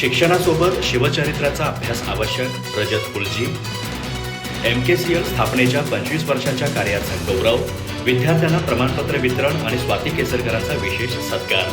शिक्षणासोबत शिवचरित्राचा अभ्यास आवश्यक Rajat Kulji M K C L स्थापनेच्या पंचवीस वर्षांच्या कार्याचा गौरव विद्यार्थ्यांना प्रमाणपत्र वितरण आणि स्वाती केसरकरांचा विशेष सत्कार.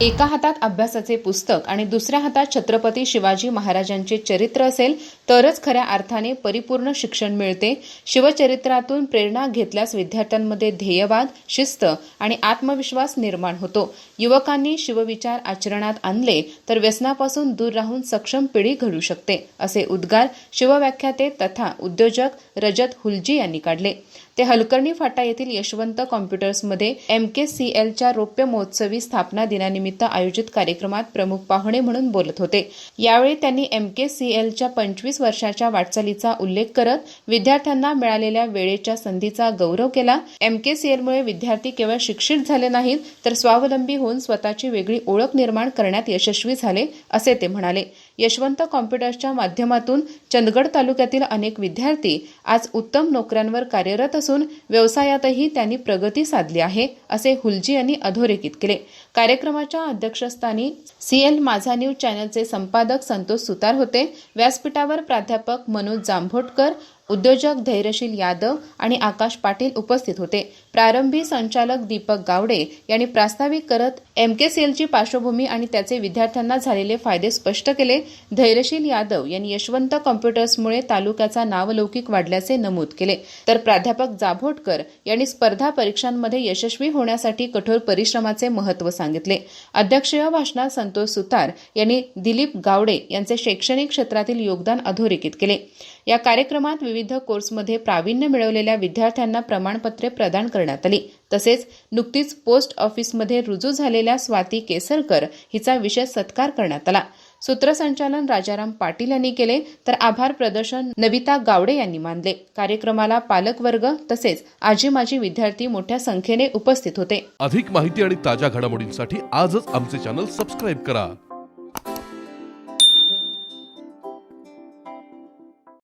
एका हातात अभ्यासाचे पुस्तक आणि दुसऱ्या हातात छत्रपती शिवाजी महाराजांचे चरित्र असेल तरच खऱ्या अर्थाने परिपूर्ण शिक्षण मिळते. शिवचरित्रातून प्रेरणा घेतल्यास विद्यार्थ्यांमध्ये ध्येयवाद शिस्त आणि आत्मविश्वास निर्माण होतो. युवकांनी शिवविचार आचरणात आणले तर व्यसनापासून दूर राहून सक्षम पिढी घडू शकते असे उद्गार शिवव्याख्याते तथा उद्योजक रजत हुलजी यांनी काढले. ते हलकर्णी फाटा येथील यशवंत कॉम्प्युटर्समध्ये एम के सी एलच्या रौप्य महोत्सवी स्थापना दिनानिमित्त आयोजित कार्यक्रमात प्रमुख पाहुणे म्हणून बोलत होते. यावेळी त्यांनी एम के सी एलच्या पंचवीस वर्षाच्या वाटचालीचा उल्लेख करत विद्यार्थ्यांना मिळालेल्या वेळेच्या संधीचा गौरव केला. एम के सी एलमुळे विद्यार्थी केवळ शिक्षित झाले नाहीत तर स्वावलंबी होऊन स्वतःची वेगळी ओळख निर्माण करण्यात यशस्वी झाले असे ते म्हणाले. यशवंत कॉम्प्युटर्सच्या माध्यमातून चंदगड तालुक्यातील अनेक विद्यार्थी आज उत्तम नोकऱ्यांवर कार्यरत असून व्यवसायातही त्यांनी प्रगती साधली आहे असे हुलजी यांनी अधोरेखित केले. कार्यक्रमाच्या अध्यक्षस्थानी सीएल माझा न्यूज चॅनलचे संपादक संतोष सुतार होते. व्यासपीठावर प्राध्यापक मनोज जांभोटकर उद्योजक धैर्यशील यादव आणि आकाश पाटील उपस्थित होते. प्रारंभी संचालक दीपक गावडे यांनी प्रास्ताविक करत एमकेसीएलची पार्श्वभूमी आणि त्याचे विद्यार्थ्यांना झालेले फायदे स्पष्ट केले. धैर्यशील यादव यांनी यशवंत कॉम्प्युटर्समुळे तालुक्याचा नावलौकिक वाढल्याचे नमूद केले. तर प्राध्यापक जाभोटकर यांनी स्पर्धा परीक्षांमध्ये यशस्वी होण्यासाठी कठोर परिश्रमाचे महत्त्व सांगितले. अध्यक्षीय भाषणात संतोष सुतार यांनी दिलीप गावडे यांचे शैक्षणिक क्षेत्रातील योगदान अधोरेखित केले. या कार्यक्रमात विविध कोर्समध्ये प्रावीण्य मिळवलेल्या विद्यार्थ्यांना प्रमाणपत्रे प्रदान करण्यात आली. तसेच नुकतीच पोस्ट ऑफिसमध्ये रुजू झालेल्या स्वाती केसरकर हिचा विशेष सत्कार करण्यात आला. सूत्रसंचालन राजाराम पाटील यांनी केले तर आभार प्रदर्शन नविता गावडे यांनी मानले. कार्यक्रमाला पालकवर्ग तसेच आजी माजी विद्यार्थी मोठ्या संख्येने उपस्थित होते. अधिक माहिती आणि ताज्या घडामोडींसाठी आजच आमचे चॅनल सबस्क्राईब करा.